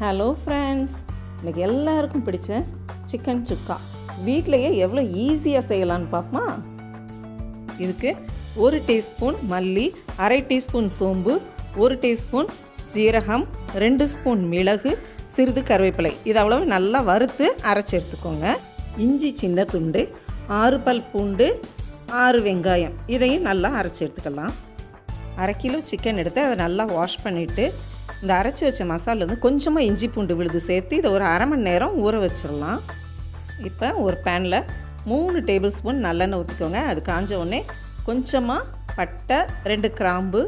Hello friends இன்றைக்கி எல்லாருக்கும் பிடிச்ச சிக்கன் சுக்கா வீட்டிலையே எவ்வளோ ஈஸியாக செய்யலான்னு பார்ப்போமா? இதுக்கு ஒரு டீஸ்பூன் மல்லி அரை டீஸ்பூன் சோம்பு ஒரு டீஸ்பூன் ஜீரகம் ரெண்டு ஸ்பூன் மிளகு சிறிது கருவேப்பிலை. இது அவ்வளவு நல்லா வறுத்து அரைச்சி எடுத்துக்கோங்க. இஞ்சி சின்ன துண்டு ஆறு பல் பூண்டு ஆறு வெங்காயம். இதையும் நல்லா அரைச்சி எடுத்துக்கலாம். அரை கிலோ சிக்கன் எடுத்து அதை நல்லா வாஷ் பண்ணிவிட்டு இந்த அரைச்சி வச்ச மசாலேருந்து வந்து கொஞ்சமாக இஞ்சி பூண்டு விழுது சேர்த்து இதை ஒரு அரை மணி நேரம் ஊற வச்சிடலாம். இப்போ ஒரு பேனில் மூணு டேபிள் ஸ்பூன் நல்லெண்ணெய் ஊற்றிக்கோங்க அது காஞ்ச உடனே கொஞ்சமாக பட்டை ரெண்டு கிராம்பு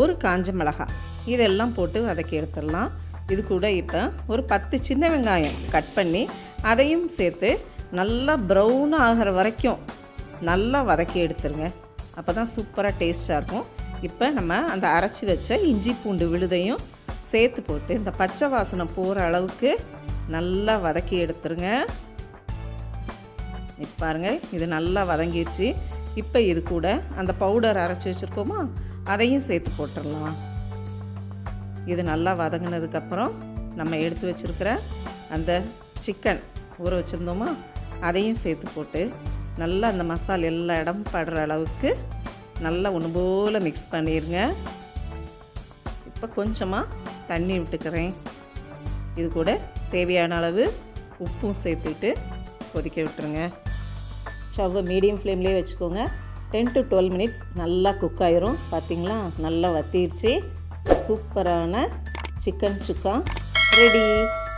ஒரு காஞ்ச மிளகாய். இதெல்லாம் போட்டு வதக்கி எடுத்துடலாம். இது கூட இப்போ ஒரு பத்து சின்ன வெங்காயம் கட் பண்ணி அதையும் சேர்த்து நல்லா ப்ரௌன் ஆகிற வரைக்கும் நல்லா வதக்கி எடுத்துருங்க. அப்போ தான் சூப்பராக டேஸ்ட்டாக இருக்கும். இப்போ நம்ம அந்த அரைச்சி வச்ச இஞ்சி பூண்டு விழுதையும் சேர்த்து போட்டு இந்த பச்சை வாசனை போகிற அளவுக்கு நல்லா வதக்கி எடுத்துருங்க. பாருங்க இது நல்லா வதங்கிடுச்சு இப்போ இது கூட அந்த பவுடர் அரைச்சி வச்சுருக்கோமா அதையும் சேர்த்து போட்டுடலாம் இது நல்லா வதங்கினதுக்கப்புறம் நம்ம எடுத்து வச்சுருக்கிற அந்த சிக்கன் ஊற வச்சுருந்தோமா அதையும் சேர்த்து போட்டு நல்லா அந்த மசாலா எல்லா இடம் படுற அளவுக்கு நல்லா ஒன்று போல் மிக்ஸ் பண்ணிடுங்க இப்போ கொஞ்சமாக தண்ணி விட்டுக்கிறேன். இது கூட தேவையான அளவு உப்பும் சேர்த்துட்டு கொதிக்க விட்டுருங்க. ஸ்டவ்வை மீடியம் ஃப்ளேம்லேயே வச்சுக்கோங்க. டென் டு டுவெல் மினிட்ஸ் நல்லா குக் ஆயிரும். பார்த்தீங்களா நல்லா வத்திருச்சு. சூப்பரான சிக்கன் சுக்கா ரெடி.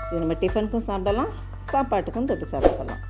இது நம்ம டிஃபனுக்கும் சாப்பிடலாம் சாப்பாட்டுக்கும் தொட்டு சாப்பிடலாம்